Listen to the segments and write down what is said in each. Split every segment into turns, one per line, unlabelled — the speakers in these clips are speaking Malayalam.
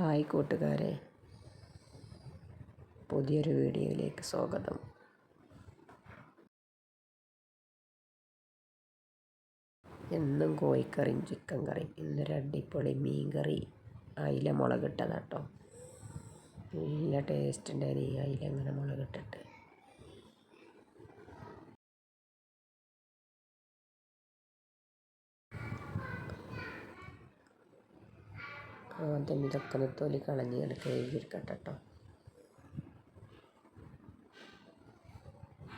ഹായ് കൂട്ടുകാരെ. പുതിയൊരു വീഡിയോയിലേക്ക് സ്വാഗതം. എന്നും കോഴിക്കറിയും ചിക്കൻ കറിയും. ഇന്നൊരു അടിപൊളി മീൻ കറി അയില മുളകിട്ടതാട്ടോ. നല്ല ടേസ്റ്റ് ഉണ്ടായിരുന്നു ഈ അയില അങ്ങനെ മുളകിട്ടിട്ട്. ആദ്യം ഇതൊക്കെ ഒന്ന് തൊലി കളഞ്ഞ് ഇങ്ങനെ കഴുകിയെടുക്കട്ടെ കേട്ടോ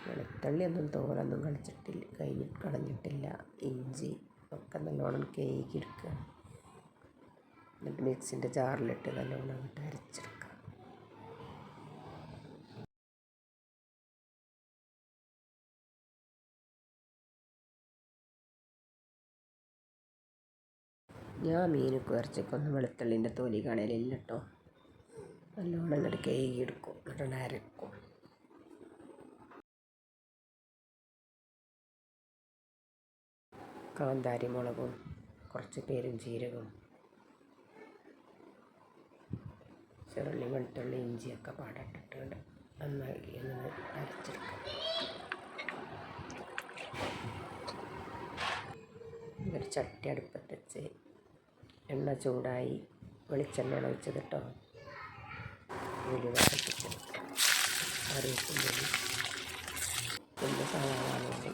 വെളുത്തുള്ളിയൊന്നും തോലൊന്നും കളിച്ചിട്ടില്ല കഴിഞ്ഞ് കളഞ്ഞിട്ടില്ല ഇഞ്ചി ഒക്കെ നല്ലോണം കഴുകിയെടുക്കുക എന്നിട്ട് മിക്സിന്റെ ജാറിലിട്ട് നല്ലോണം അങ്ങോട്ട് അരച്ചെടുക്കുക ഞാൻ മീനൊക്കെ ഇറച്ചിക്കൊന്നും വെളുത്തുള്ളിന്റെ തൊലി കളയലില്ല കേട്ടോ നല്ലോണം ഇങ്ങോട്ട് കഴുകിയെടുക്കും എന്നിട്ട് അരക്കും. കാന്താരി മുളകും കുറച്ച് പേരും ജീരകവും ചെറുള്ളി വെളുത്തുള്ളി ഇഞ്ചിയൊക്കെ പാടിട്ടിട്ടുണ്ട്. നന്നായി ഒന്ന് അരച്ചെടുക്കും. ഒരു ചട്ടി അടുപ്പത്ത് വെച്ച് എണ്ണ ചൂടായി വെളിച്ചെണ്ണ ഒഴിച്ചത് കേട്ടോ. ഉലുവ കറിവേപ്പിന്റെ പിന്നെ സവാള കൂടി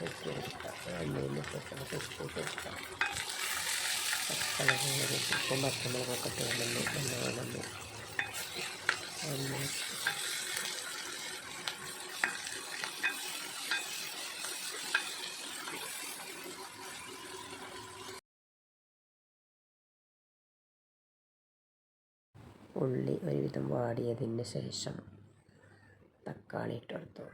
വെച്ചെടുക്കാം എണ്ണയിൽ പെട്ടെന്ന് പൊട്ടിച്ചെടുക്കാം പച്ചമുളക് ഉപ്പും ഉള്ളി ഒരുവിധം വാടിയതിന് ശേഷം തക്കാളി ഇട്ടെടുത്തു.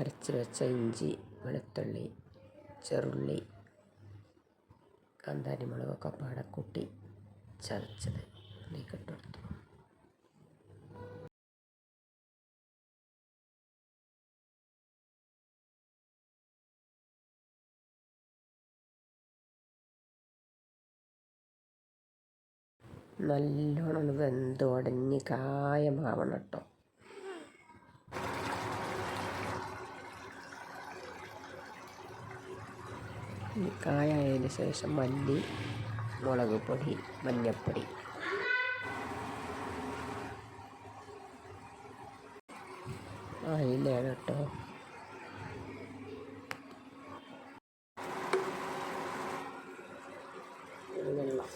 അരച്ച് വെച്ച ഇഞ്ചി വെളുത്തുള്ളി ചെറുള്ളി കാന്താരി മുളകൊക്കെ പാടെ ചതച്ചത് ഇട്ടെടുത്തു. നല്ലോണം വെന്ത് ഉടഞ്ഞ് കായമാവണം കേട്ടോ. കായായതിന് ശേഷം മല്ലി മുളക് പൊടി മഞ്ഞൾപ്പൊടി അതിലാണ് കേട്ടോ വെള്ളം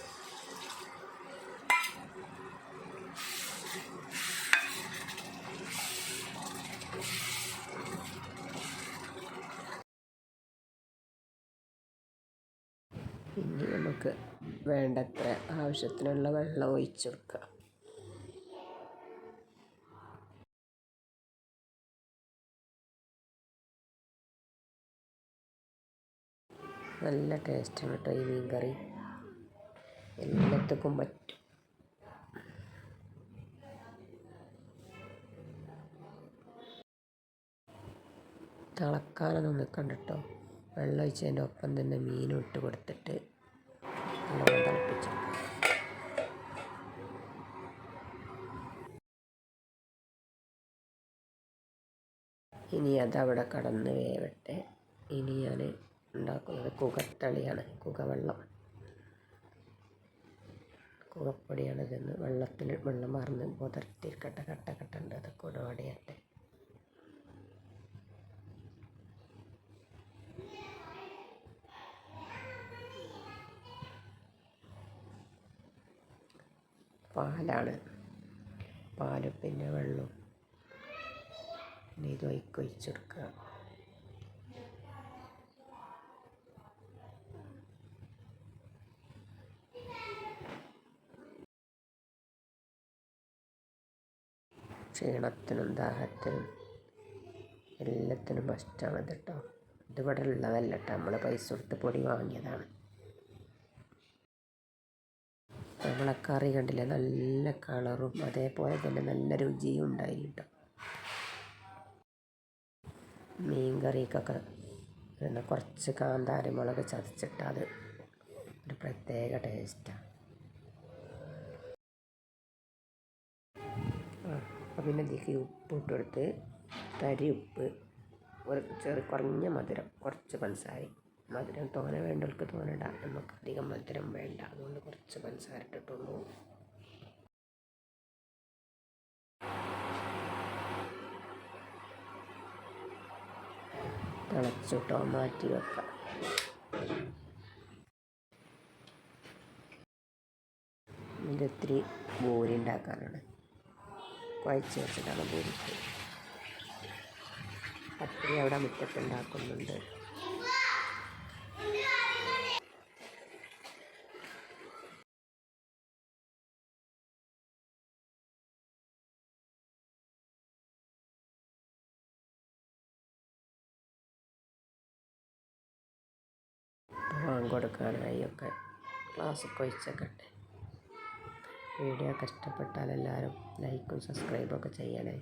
ഇനി നമുക്ക് വേണ്ടത്ര ആവശ്യത്തിനുള്ള വെള്ളം ഒഴിച്ചു കൊടുക്കുക. നല്ല ടേസ്റ്റാണ് കേട്ടോ ഈ മീൻ കറി എല്ലാത്തക്കും പറ്റും. തിളക്കാനൊന്നും നിൽക്കണ്ട കേട്ടോ വെള്ളം ഒഴിച്ചതിന്റെ ഒപ്പം തന്നെ മീനും ഇട്ട് കൊടുത്തിട്ട് ഇനി അതവിടെ കടന്ന് വേവട്ടെ. ഇനി ഞാൻ ഉണ്ടാക്കുന്നത് കുകത്തളിയാണ് കുകവെള്ളം. കുകപ്പൊടിയാണ് ഇതെന്ന് വെള്ളത്തിൽ വെള്ളം മറന്ന് പുതർത്തിരിക്കട്ടെ കട്ട കട്ട ഉണ്ട് അതൊക്കെ കൂടെ ഓടിയട്ടെ പാലാണ്. പാലും പിന്നെ വെള്ളവും. പിന്നെ ഇത് കൊടുക്കുക. ക്ഷീണത്തിനും ദാഹത്തിനും എല്ലാത്തിനും ഫസ്റ്റാണ് ഇത് കേട്ടോ ഇതിവിടെ ഉള്ളതല്ല കേട്ടോ നമ്മൾ പൈസ കൊടുത്ത് പൊടി വാങ്ങിയതാണ്. നമ്മളെ കറി കണ്ടില്ലേ നല്ല കളറും അതേപോലെ തന്നെ നല്ല രുചിയും ഉണ്ടായിരുന്നു കേട്ടോ മീൻ കറിക്കൊക്കെ പിന്നെ കുറച്ച് കാന്താരി മുളക് ചതച്ചിട്ടാൽ അത് ഒരു പ്രത്യേക ടേസ്റ്റാണ് അപ്പോൾ പിന്നെ ഇതിലേക്ക് ഉപ്പ് ഇട്ട് കൊടുത്ത് തരി ഉപ്പ് ഒരു ചെറു കുറഞ്ഞ മധുരം കുറച്ച് പഞ്ചസാര മധുരം തോനെ വേണ്ടവർക്ക് തോന നമുക്ക് അധികം മധുരം വേണ്ട. അതുകൊണ്ട് കുറച്ച് പഞ്ചസാര ഇട്ടിട്ടുള്ളൂ. തിളച്ചിട്ടോ മാറ്റി വെക്കാം. ഇത് ബോരി ഉണ്ടാക്കാനാണ്. കുഴച്ച് വെച്ചിട്ടാണ് ബോരി പത്തിരി അവിടെ മുറ്റത്ത് ഉണ്ടാക്കുന്നുണ്ട് പോകാൻ കൊടുക്കാനായി ഒക്കെ ക്ലാസ് ഒക്കെ വീഡിയോ ഒക്കെ ഇഷ്ടപ്പെട്ടാൽ എല്ലാവരും ലൈക്കും സബ്സ്ക്രൈബൊക്കെ ചെയ്യണേ